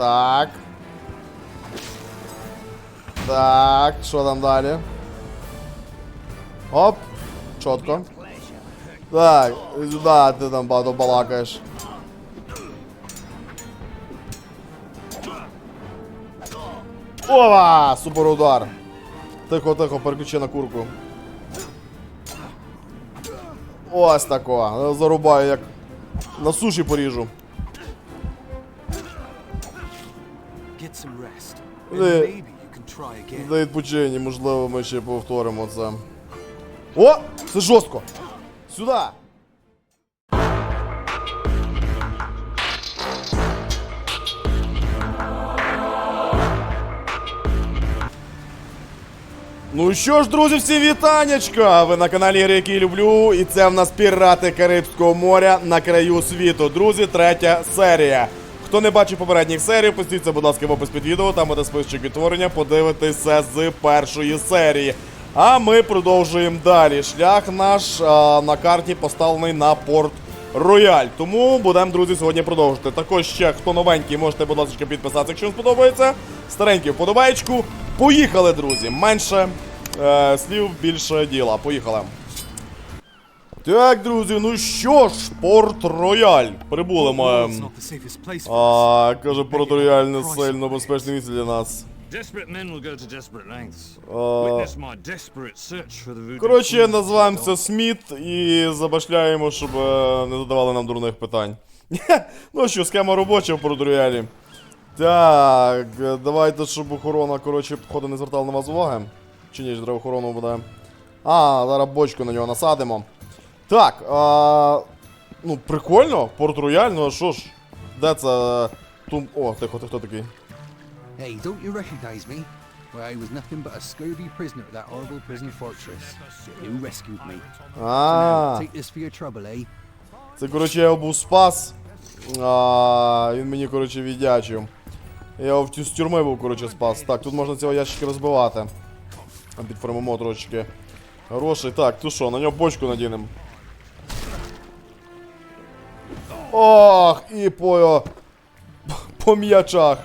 Так. Так, що там далі? Оп. Чітко. Так, сюди ти там багато балакаєш. Ова! Супер удар. Тихо, тихо, переключи на курку. Ось тако. Зарубаю, як на суші поріжу. Again. За відпочинні, можливо, ми ще повторимо це. О! Це жорстко! Сюди! Ну що ж, друзі, всі вітанечка! Ви на каналі Ігри, який люблю, і це в нас пірати Карибського моря на краю світу. Друзі, третя серія. Хто не бачив попередніх серій, пустіться, будь ласка, в опис під відео, там буде список відтворення, подивитися з першої серії. А ми продовжуємо далі. Шлях наш а, на карті поставлений на порт Рояль. Тому будемо, друзі, сьогодні продовжувати. Також ще хто новенький, можете, будь ласка, підписатися, якщо вам сподобається. Старенький вподобайку. Поїхали, друзі. Менше е, слів, більше діла. Поїхали. Так, друзі, ну що ж, порт Рояль. Прибули ми. Us. А, каже, порт Рояль не сильно безпечне місце для нас. Коротше, називаємося Сміт і забашляємо, щоб е, не задавали нам дурних питань. ну що, схема робоча в порт Роялі. Так, давайте, щоб охорона, коротше, походу не звертала на вас уваги. Чи ні, ж треба охорону буде. А, зараз бочку на нього насадимо. Так, а, ну прикольно, Порт Рояль, ну а що ж? Де це? Тум. О, тихо, ти хто такий? Hey, don't you recognize me? Well, I was nothing but a scurvy prisoner at that horrible prison fortress. You rescued me. А, take this for your trouble, eh? це, коротше, я його був спас. А, він мені, коротше, віддячив. Я його в тю- з тюрми був, коротше, спас. Так, тут можна цього ящики розбивати. Підформимо трошечки. Грошей. Так, то що, на нього бочку надінемо. Ох, і по, по м'ячах.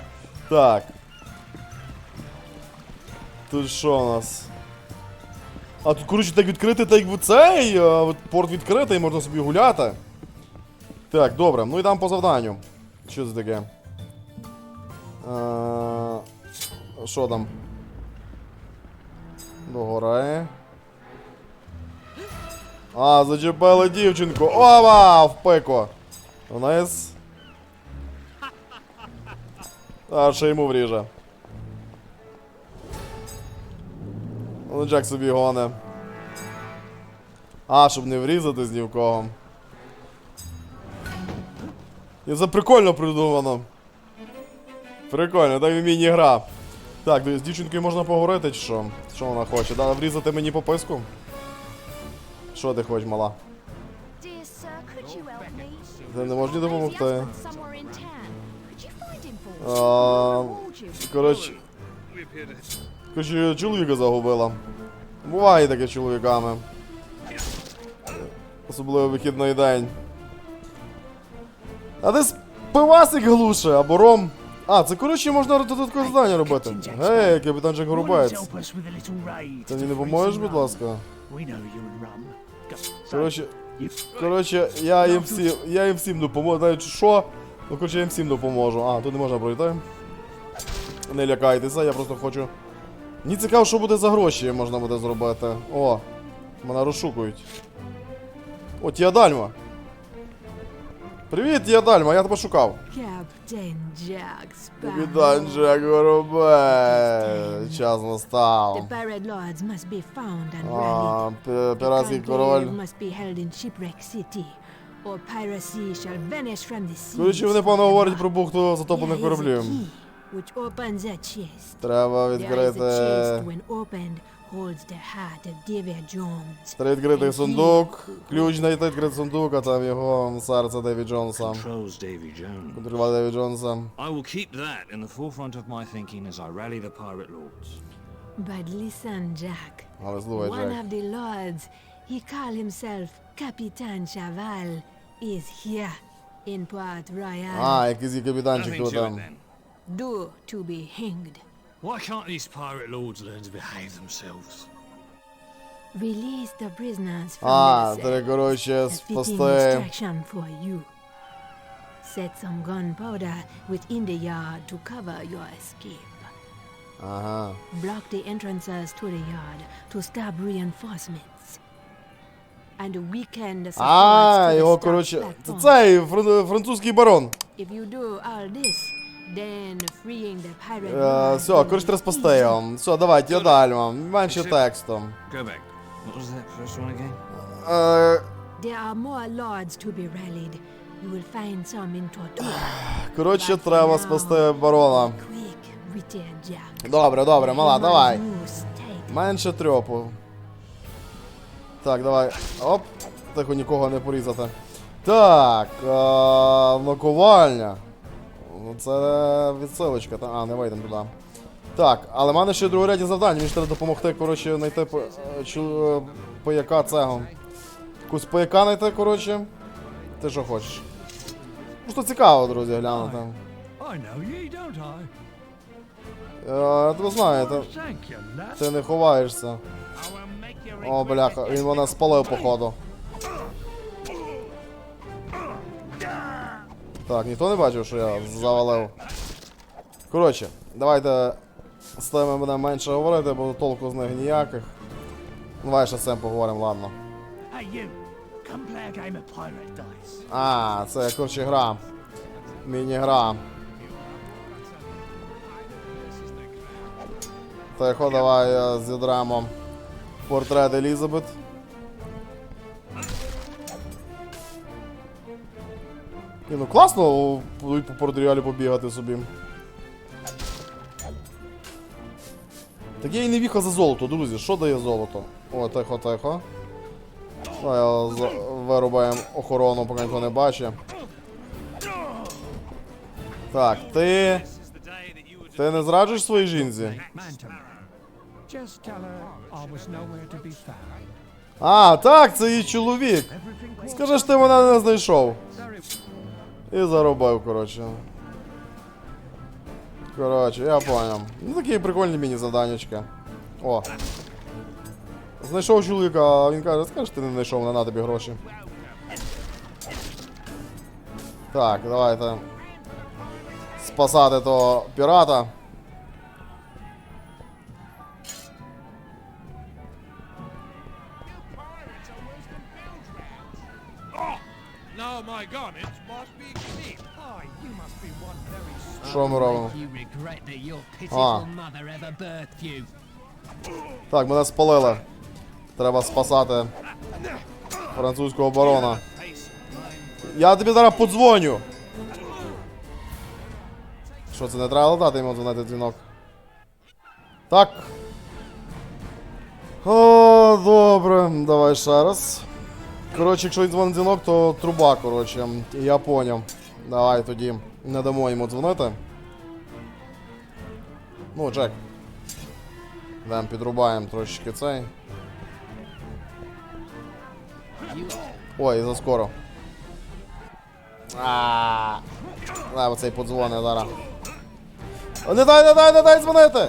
Так. Тут що у нас? А тут, коротше, так відкрити, так як цей. а, Порт відкритий, можна собі гуляти. Так, добре, ну йдемо по завданню. Що це таке? Е, Що там? Догорає. А, зачепили дівчинку. Ова! В пеко. Вниз. А, ще йому вріже. Ну, Джек собі гоне. А, щоб не врізатись ні в кого. І це прикольно придумано. Прикольно, так міні-гра. Так, з дівчинкою можна поговорити що? Що вона хоче? Да, врізати мені по писку? Що ти хочеш, мала? Ти не можеш допомогти? А, коротше, коротше, чоловіка загубила. Буває таке чоловіками. Особливо вихідний день. А десь пивасик глуше, або ром. А, це коротше можна додаткове завдання робити. Гей, капітан Джек Горубець. Ти мені не поможеш, будь ласка? Коротше, коротше, я їм всім, я їм всім допоможу. Навіть що? Ну, коротше, я їм всім допоможу. А, тут не можна пройти. Не лякайтеся, я просто хочу. Мені цікаво, що буде за гроші можна буде зробити. О, мене розшукують. О, Тіадальма. Привіт, Тіадальма, я тебе шукав. Captain Jack Sparrow. Капітан Джек Горобець. Час настав. А, піратський король. Коротше, вони певно говорять про бухту затоплених кораблів. Треба відкрити. chest when opened holds the heart of David Jones. Треба відкрити сундук. Ключ знайти відкрити сундук, а там його серце Деві Джонса. controls Davy Jones. Контролювати Деві Джонса. I will keep that in the forefront of my thinking as I rally the pirate lords. But listen, Jack. Але слухай, One Джек. of the lords, he call himself Capitan Chaval, is here in Port Royal. А, якийсь є капітанчик Nothing тут to it там. then. due to be hanged. Why can't these pirate lords learn to behave themselves? Release the prisoners from А, their три, cells. коротше, A fitting спасти. distraction for you. Set some gunpowder within the yard to cover your escape. Ага. Block the entrances to the yard to stop reinforcements. And weaken the supports А, to the його, stock коротше. Це platform. цей фран- французький барон. If you do all this, Е, все, коротше, спасти easy. Все, давайте, я далі. Менше текстом. Go back. What was that first one again? Е, There are more lords to be rallied. You will find some in Tortuga. коротше, треба спасти барона. Quick, Добре, добре, мала, давай. Менше трьопу. Так, давай. Оп. Тихо нікого не порізати. Так. Е. Ну, Це відсилочка. Та... А, не вийдемо туди. Так, але в мене ще другорядні завдання. Мені треба допомогти, коротше, знайти по... е, чу... е, паяка цього. Якусь паяка знайти, коротше. Ти що хочеш? Просто цікаво, друзі, глянути. I know ye, don't I? Е, ти ти не ховаєшся. О, бляха, він мене спалив, походу. Так, ніхто не бачив, що я завалив. Коротше, давайте з тими будемо менше говорити, бо толку з них ніяких. Давай ще з цим поговоримо, ладно. А, це коротше гра. Міні-гра. Тихо, давай е, зідремо портрет Елізабет. Ні, ну класно по портріалі побігати собі. Так я і не віха за золото, друзі. Що дає золото? О, тихо, тихо. Давай вирубаємо охорону, поки ніхто не бачить. Так, ти. Ти не зраджуєш своїй жінці? А, так, це її чоловік. Скажи ж ти мене не знайшов. І заробив, коротше. Коротше, я поняв. Ну такі прикольні міні-заданнячка. О. Знайшов чоловіка, а він каже, скажеш, ти не знайшов, не на тобі гроші. Так, давайте. Спасати того пірата. No, my God, Що ми робимо? You. Так, мене спалили. Треба спасати французького барона. Я тобі зараз подзвоню. Що це не треба летати йому дзвонити дзвінок? Так. О, добре, давай ще раз. Коротше, якщо він дзвонить дзвінок, то труба, коротше. Я поняв. Давай тоді не дамо йому дзвонити. Ну, Джек. Дам підрубаємо трошечки цей. Ой, заскоро. А. Дай оцей подзвони зараз. Не дай, не дай, не дай дзвонити!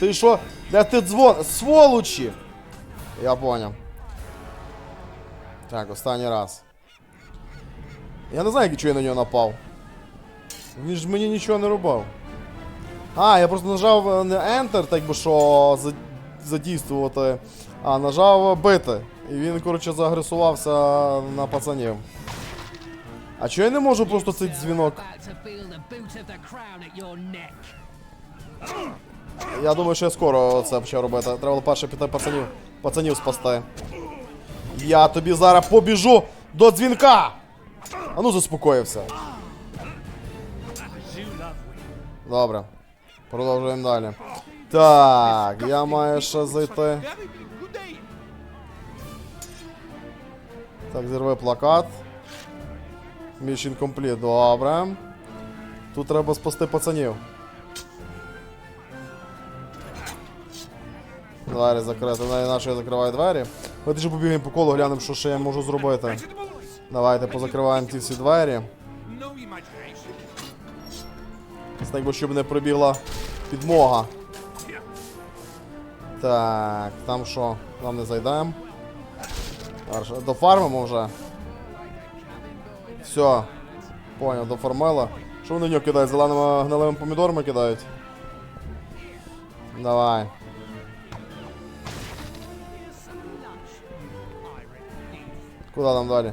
Ти що? Де ти дзвон? Сволочі! Я поняв. Так, останній раз. Я не знаю, чого я на нього напав. Він ж мені нічого не робив. А, я просто нажав е, не Enter, так би що задійствувати, а нажав бити. І він, коротше, заагресувався на пацанів. А чого я не можу просто цей дзвінок? Я думаю, що я скоро це почав робити. Треба було перше піти пацанів, пацанів спасти. Я тобі зараз побіжу до дзвінка! А ну заспокоївся. Добре. Продовжуємо далі. Так, я маю ще зайти. Так, зірви плакат. Mission complete, добре. Тут треба спасти пацанів. Двері закрити. Наші я закриваю двері. Ми ще побігаємо по колу, глянемо, що ще я можу зробити. Давайте позакриваємо ті всі двері. No. Так би, щоб не прибігла підмога. Так, там що? Там не зайдемо. Дофармимо вже. Все. Понял, дофармила. Що вони в нього кидають? Зеленими гнилими помідорами кидають? Давай. Куда нам далі?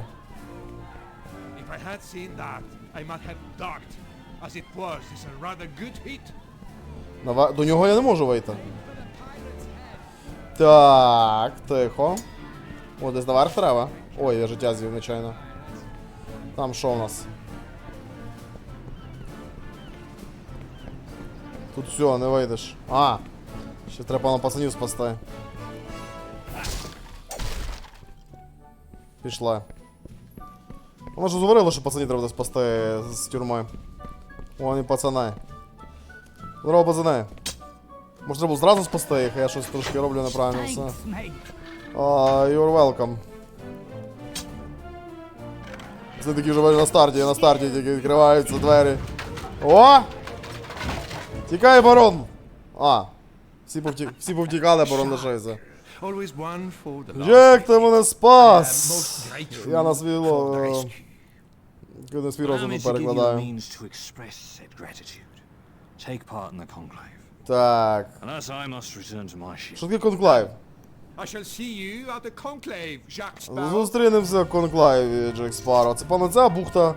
If I had seen that, I might have ducked. As. До нього я не можу вийти. Так, тихо. О, десь наверх треба. Ой, я життя звів, нечайно. Там що у нас? Тут все, не вийдеш. А! Ще треба на пацанів спасти. Пішла. Вона ж говорила, що пацанів треба спасти з тюрми. О, вони пацани. Здорово, пацани. Може треба зразу спасти їх, а я щось трошки роблю неправильно все. Uh, you're welcome. Це такі вже на старті, на старті тільки відкриваються двері. О! Тікай, барон! А, всі, повті... всі повтікали, барон the Як ти мене спас! Я на свій ло... rescue. На свій розум me to give you the перекладаю. means to express said gratitude. Take part in the conclave. Так. As I must return to my ship. Що таке конклайв? I shall see you at the conclave, Jacques Sparrow. Зустрінемося в конклайві, Джек Спаро. Це пане ця бухта е,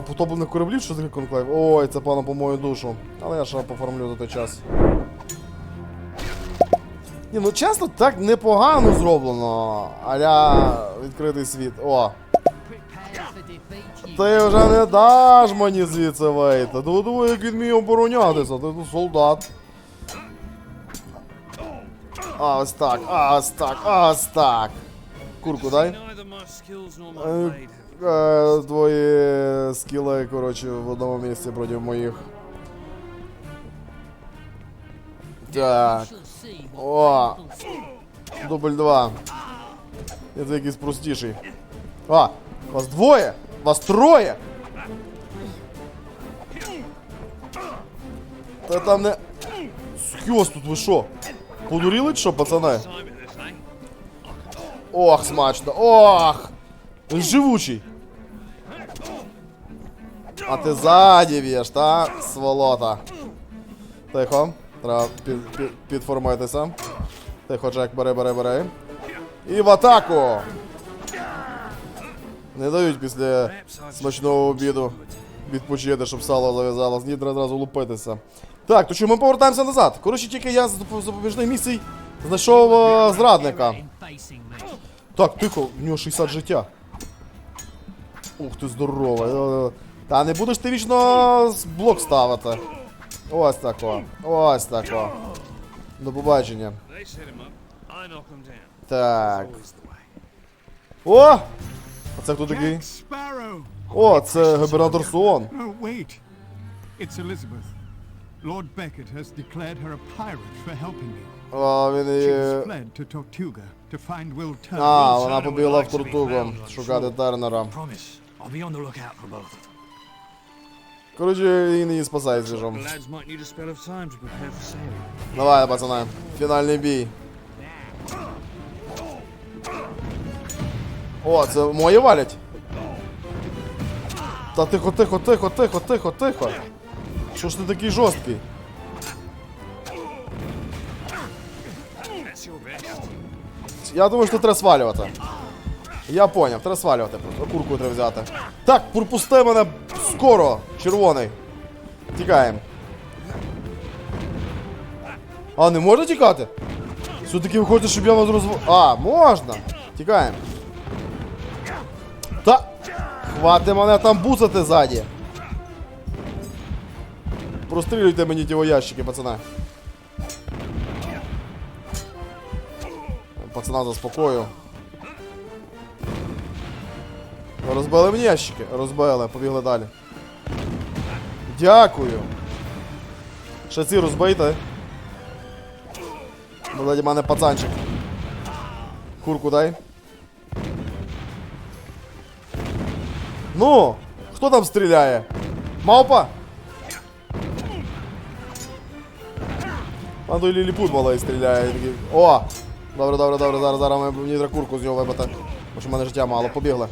потоплених кораблів, що таке конклайв? Ой, це пане по мою душу. Але я ще поформлю за той час. Ні, ну чесно, так непогано зроблено. Аля відкритий світ. О, ти вже не даш мені звідси вийти. Ти диви, як він вміє оборонятися, ти тут солдат. Ось так, ось так, ось так. Курку дай. Е, е, Твої скіли, коротше, в одному місці проти моїх. Так, О. дубль 2. Це якийсь простіший. А, вас двоє? Вас троє? Та там не. Скьос тут ви що? Подуріли що, eh? Ох, смачно. Ох! Він живучий. А ти ззаді б'єш, та? Сволота. Тихо. Треба під, під, підформуйтеся. Тихо, Джек, бери, бери, бери. І в атаку! Не дають після смачного обіду відпочити, щоб сало зав'язалось. Ні, треба одразу лупитися. Так, то що ми повертаємося назад. Коротше, тільки я з запобіжних місій знайшов е, зрадника. Так, тихо, в нього 60 життя. Ух ти, здоровий. Е, Та не будеш ти вічно блок ставити. Ось тако. Ось тако. До побачення. Так. О! А це хто такий? Sparrow! О, це губернатор Суон. Oh, wait. It's Elizabeth. Lord Beckett has declared her a pirate for helping me. А, він She's і... fled to Tortuga to find Will Turner. А, вона побігла в Тортугу шукати Тернера. Promise. I'll be on the lookout for both of them. Коротше, він її спасає звіжом. The lads might need a spell of time to prepare for sailing. Давай, пацани. Фінальний бій. О, це мої валять. Та тихо, тихо, тихо, тихо, тихо, тихо. Що ж ти такий жорсткий? Я думаю, що треба свалювати. Я поняв, треба свалювати. Курку треба взяти. Так, пропусти мене скоро, червоний. Тікаємо. А, не можна тікати? Все-таки виходить, щоб я вас розв... А, можна. Тікаємо. Та. Хвати мене там буцати ззаді. Прострілюйте мені ті ящики, пацани. Пацана заспокою. Розбили мені ящики? Розбили, побігли далі. Дякую. Ще ці розбийте. Була мене пацанчик. Курку дай. Ну, хто там стріляє? Мавпа? А той ліліпут малий стріляє. О! Добре, добре, добре, зараз, зараз мені треба курку з нього вибити. Тому що в мене життя мало. Побігли.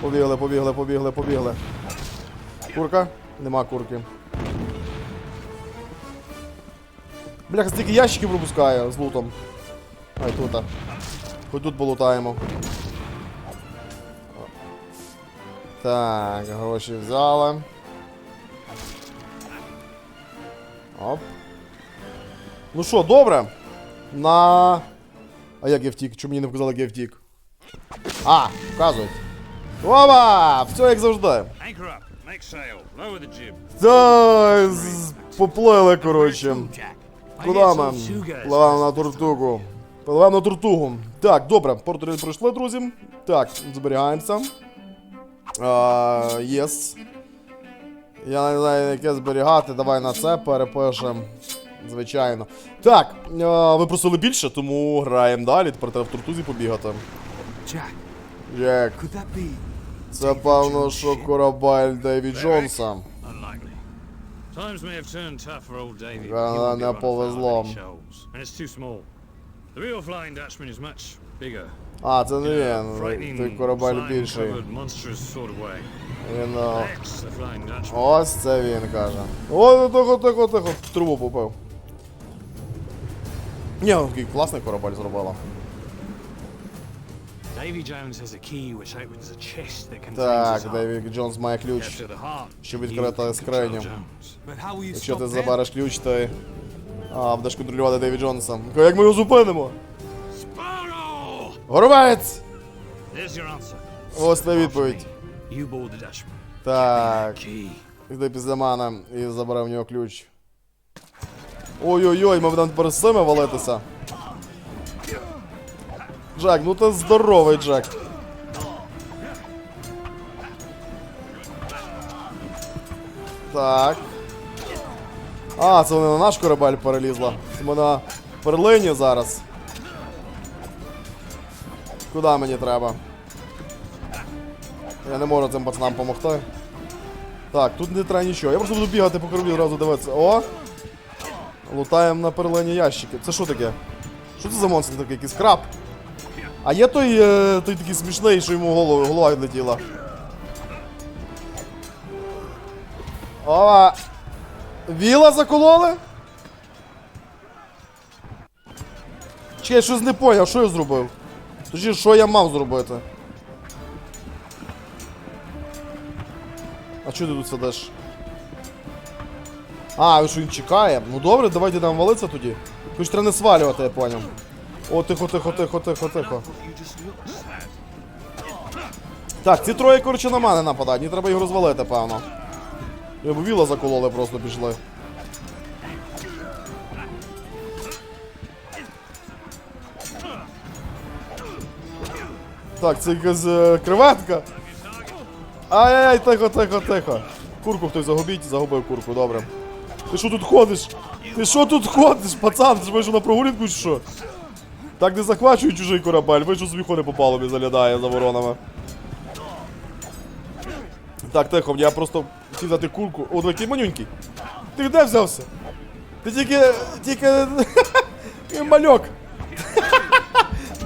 Побігли, побігли, побігли, побігли. Курка? Нема курки. Бляха, стільки ящиків пропускає з лутом. Ай, тут. Хоч тут полутаємо. Так, гроші взяли. Оп. Ну що, добре. На. А як я втік? Чому мені не вказали, як я втік? А, вказують. Опа! Все як завжди. Та, поплили, коротше. Куди ми? Пливемо на тортугу. Пливемо на тортугу. Так, добре, портрет пройшли, друзі. Так, зберігаємося. Єс. Я не знаю, яке зберігати. Давай на це перепишемо. Звичайно. Так, а, ви просили більше, тому граємо далі. Тепер треба в тортузі побігати. That be? Це певно, що корабель Дейві Джонса. Times may have turned tough for old Davy, but he won't не be run повезло. afoul of any shoals, and it's too small. The real Flying Dutchman is much bigger. А, це не він. Той корабель більший. Він. Flying Dutchman. Ось це він каже. О, тихо, тихо, тихо, трубу попив. Ні, ну такий класний корабель зробила. Так. Дейві Джонс має ключ. Відкрити can скриню. Якщо ти забереш ключ, ти а, будеш контролювати Дейві Джонса. Як ми його зупинимо? Горобець! Ось твоя відповідь. Так, іди після мене і забери в нього ключ. Ой-ой-ой, ми будемо тепер з цими валитися. Джек, ну ти здоровий, Джек. Так. А, це вони на наш корабель перелізла. Це ми на перлині зараз. Куди мені треба? Я не можу цим пацанам допомогти. Так, тут не треба нічого. Я просто буду бігати по кораблі одразу дивитися. О! Лутаємо на перлині ящики. Це що таке? Що це за монстр такий? Якийсь краб? А є той, е, той такий смішний, що йому голову, голова відлетіла. Ова! Віла закололи? Чекай, щось не поняв, що я зробив? Точніше, що я мав зробити? А чого ти тут сидиш? А, що він чекає? Ну добре, давайте там валиться тоді. Хоч треба не свалювати, я поняв. О, тихо, тихо, тихо, тихо, тихо. Так, ці троє, коротше, на мене нападають, мені треба їх розвалити, певно. Я б віла закололи, просто пішли. Так, це якась е, креветка. Ай-яй, тихо, тихо, тихо. Курку хтось загубіть, загубив курку, добре. Ти що тут ходиш? Ти що тут ходиш, пацан? Ти ж вийшов на прогулянку чи що? Так не захвачуй чужий корабель, вийшов собі ходи по палубі залядає за воронами. Так, тихо, я просто хотів дати курку. О, такий манюнький. Ти де взявся? Ти тільки. тільки. мальок.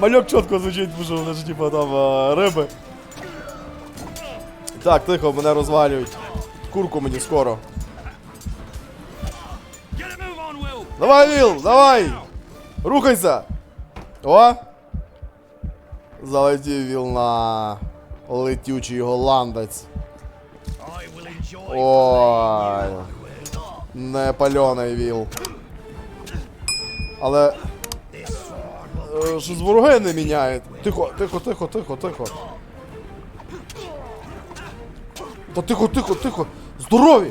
Мальок чітко звучить, тому що ж типа там а, риби. Так, тихо, мене розвалюють. Курку мені скоро. Давай, Віл, давай! Рухайся! О! Залетів Віл на летючий голландець. Ой. Не пальоний Віл. Але. Е, Щось вороги не міняють. Тихо, тихо, тихо, тихо, тихо. Та тихо, тихо, тихо. Здорові!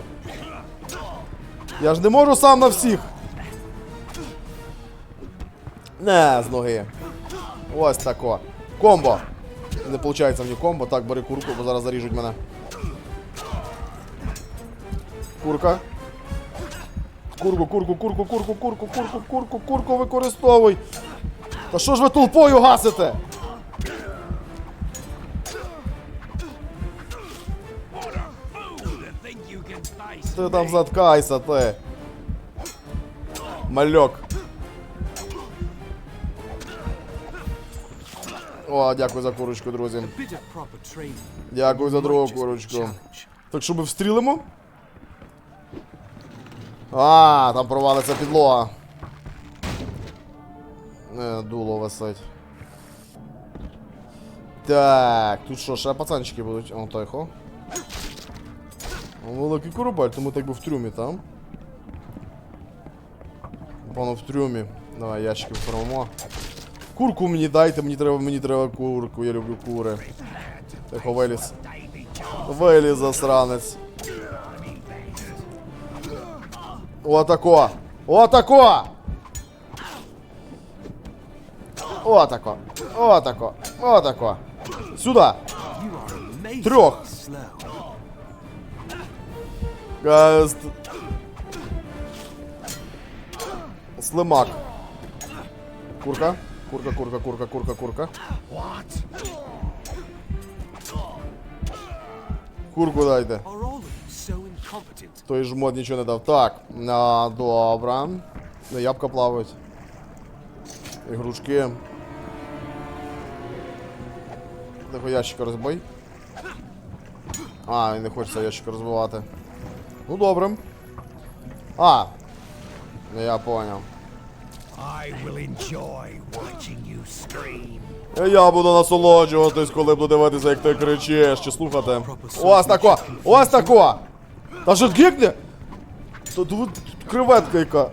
Я ж не можу сам на всіх. Не, з ноги. Ось тако. Комбо. Не виходить мені комбо. Так, бери курку, бо зараз заріжуть мене. Курка. Курку, курку, курку, курку, курку, курку, курку, курку використовуй. Та що ж ви толпою гасите? Ти там заткайся, ти. Мальок. О, дякую за курочку, друзі. Дякую за другу курочку. Так що ми встрілимо? А, там провалиться підлога. Не, дуло висить. Так, тут що, ще пацанчики будуть. О, тихо. О, Великий корабель, тому так би в трюмі там. Пану в трюмі. Давай ящики вформуємо. Курку мені дайте, мені треба, мені треба курку, я люблю кури. Тихо, виліз. Виліз, засранець. Отако. Отако. Отако. Отако. Отако. Сюда. Трьох. Гаст. Слимак. Курка. Курка, курка, курка, курка, курка. Курку дайте. Той жмот нічого не дав. Так, а, добре. Ябка плавають. Ігрушки. Такого ящика розбий. А, він не хоче цей ящик розбивати. Ну добре. А. Ну я поняв. I will enjoy watching you scream. Я буду насолоджуватись, коли буду дивитися, як ти кричиш, чи слухати. Ось тако! Ось тако! Та ж гікне! Тут тут креветка яка.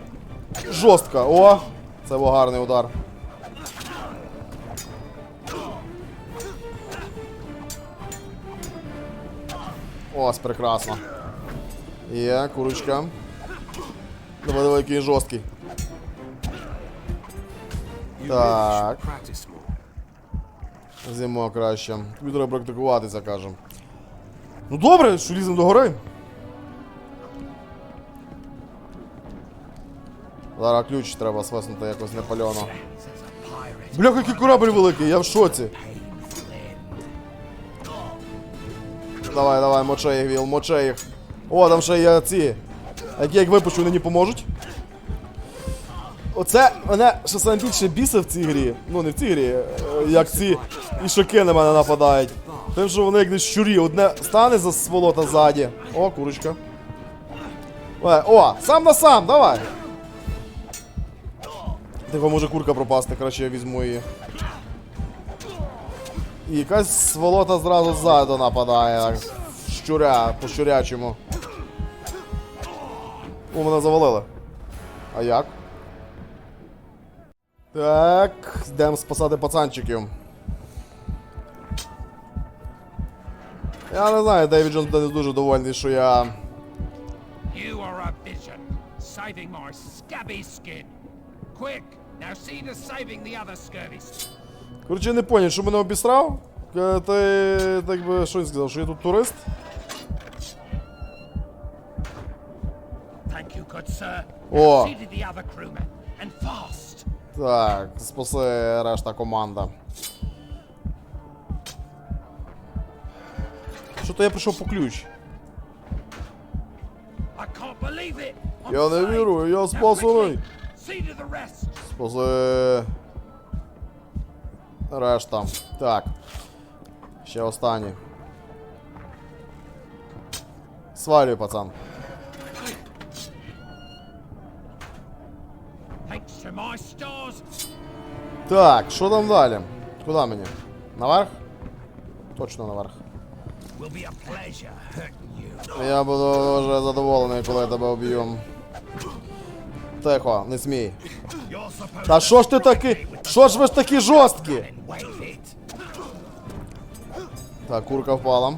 Жорстка. О! Це був гарний удар. Ось, прекрасно. Є, курочка. Давай, давай, який жорсткий. Так. Зимо краще. Тобі треба практикуватися, кажем. Ну добре, що ліземо до гори. Зараз ключ треба свиснути якось непальоно. Бляха, який корабль великий, я в шоці. Давай, давай, моче їх, Віл, моче їх. О, там ще є ці. Які як випущу, мені поможуть. Оце мене що саме більше бісить в цій грі. Ну не в цій грі, е, як ці ішаки на мене нападають. Тим, що вони як не щурі, одне стане за сволота ззаді. О, курочка. О, сам на сам, давай. Тихо, може курка пропасти, краще я візьму її. І якась сволота зразу ззаду нападає. Так, щуря, по щурячому. О, мене завалили. А як? Так, йдемо спасати пацанчиків. Я не знаю, Дейвід Джонс не дуже довольний, що я. You are a vision, saving my scabby skin. Quick, now see to saving the other scurvies. Коротше, я не поняв, що мене обісрав. Е, Ти так би що він сказав, що я тут турист? Fast. Так, спаси решта команда. Що то я прийшов по ключ? Я не saved. я спасений. Спаси. Решта. Так. Ще останній. Свалюй, пацан. Thanks to my stars, Так, що там далі? Куди мені? Наверх? Точно наверх. will be a pleasure hurting you. Я буду дуже задоволений, коли я тебе об'ю. Тихо, не смій. You're supposed Та що ж ти такий? Що ж ви ж такі жорсткі? Так, курка впала.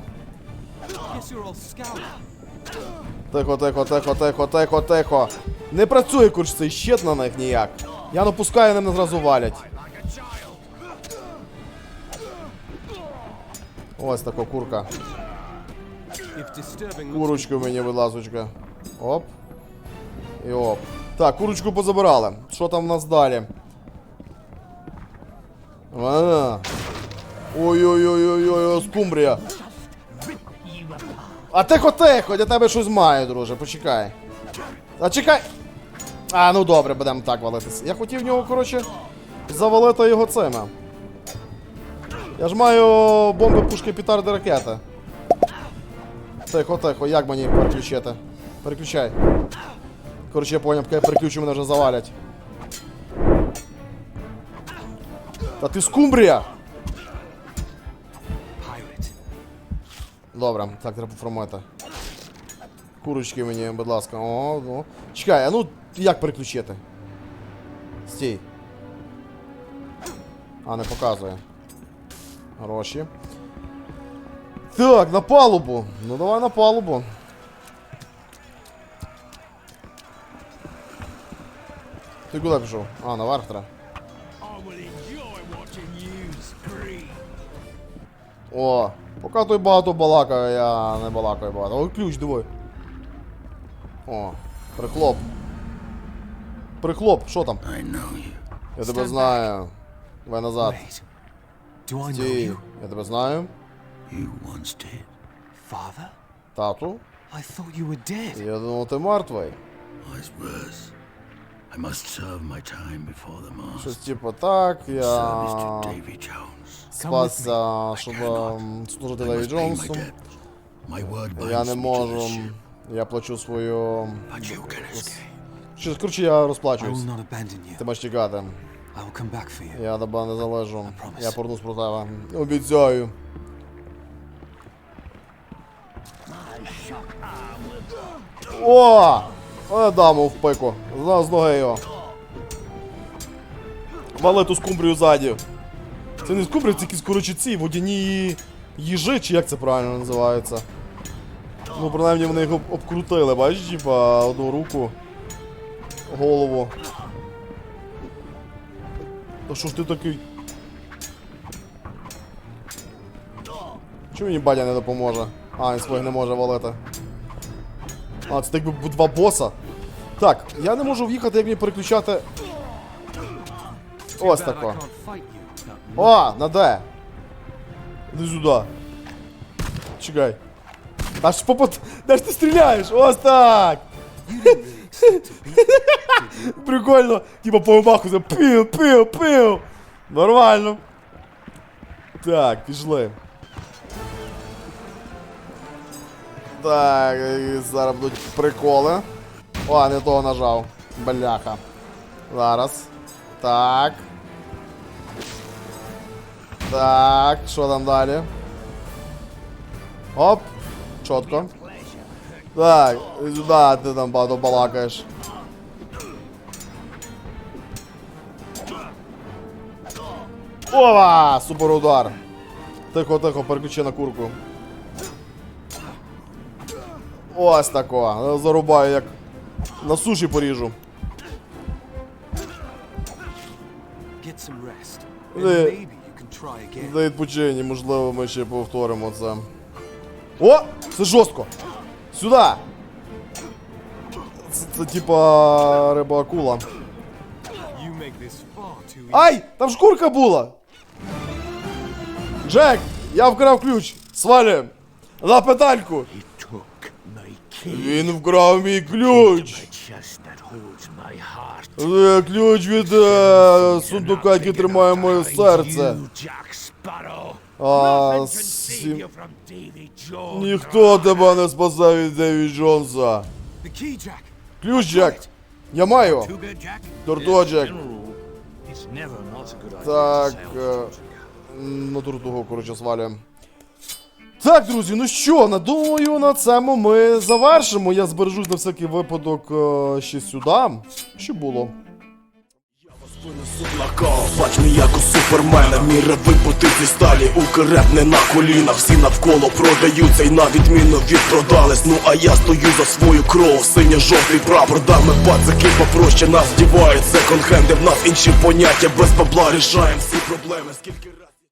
Тихо, тихо, тихо, тихо, тихо, тихо. Не працює курч цей щит на них ніяк. Я напускаю, на мене зразу валять. Ось така курка. Курочку мені, будь ласочка. Оп. І оп. Так, курочку позабирали. Що там в нас далі? Ой-ой-ой-ой-ой, скумбрія. А тихо, тихо, я тебе щось маю, друже, почекай. А чекай. А, ну добре, будемо так валитись. Я хотів нього, коротше, завалити його цими. Я ж маю бомби, пушки, петарди, ракети. Тихо, тихо, як мені переключити? Переключай. Коротше, я поняв, я переключу, мене вже завалять. Та ти скумбрія! Добре, так треба поформити. Курочки мені, будь ласка. О, ну. Чекай, а ну як переключити? Стій. А, не показує. Гроші. Так, на палубу. Ну давай на палубу. Ти куди пішов? А, наверх треба. О, поки той багато балакає, я не балакаю багато. Ой, ключ, диви. О, прихлоп. Прихлоп, що там? Я тебе знаю. Давай назад. Стій. Я тебе знаю. Тату. Я думав, ти мертвий. Щось типу так, я Спасся, щоб ем, служити Леві Джонсу. Я не можу. Я плачу свою. Щось, коротше, я розплачуюсь. Ти маєш тікати. Я тебе не залежу. Я повернусь про тебе. Обіцяю. О! О, даму в пику. З ноги його. Вали ту скумбрію ззаді. Це не скумбрія, це якісь ці водяні їжи, чи як це правильно називається. Ну, принаймні вони об- обкрутили, бачиш, типа одну руку. Голову. Та що ж ти такий? Чому мені батя не допоможе? А, він своїх не може валити. А, це так би два боса. Так, я не можу в'їхати, як мені переключати. Ось тако. I can't fight you. О, на Д. Іди сюди. Чекай. Та ж попад... Де ж ти стріляєш? Ось так! Прикольно. Типа по маху за пів, пів, пів. Нормально. Так, пішли. Так, і зараз будуть приколи. О, не того нажав. Бляха. Зараз. Так. Так, що там далі? Оп, чітко. Так, сюди ти там багато балакаєш. Ова! Супер удар. Тихо, тихо, переключи на курку. Ось тако. Зарубаю як на суші поріжу. Get За відпочинні, можливо, ми ще повторимо це. О! Це жорстко! Сюди! Це, це типа риба акула. Ай! Там шкурка була! Джек! Я вкрав ключ! Свалюємо! На педальку! Він вкрав мій ключ! chest that holds my heart. Е, Ключ від е, сундука, який тримає моє серце. А, сім-. Ніхто тебе не спасе від Деві Джонса. Ключ, Джек! Я маю! Good idea Так, е, на туртугу, коротше, звалюємо. Так, друзі, ну що, на- думаю, на цьому ми завершимо. Я збережусь на всякий випадок е, ще сюди. Що було? Накал, бач мій як у супермена. Міра вибути зі сталі, укреп на колінах Всі навколо продаються і на відміну від продались Ну а я стою за свою кров, синьо-жовтий прапор Дами пацаки попроще нас вдівають Секонд-хенди, в нас інші поняття. Без бабла рішаємо всі проблеми. Скільки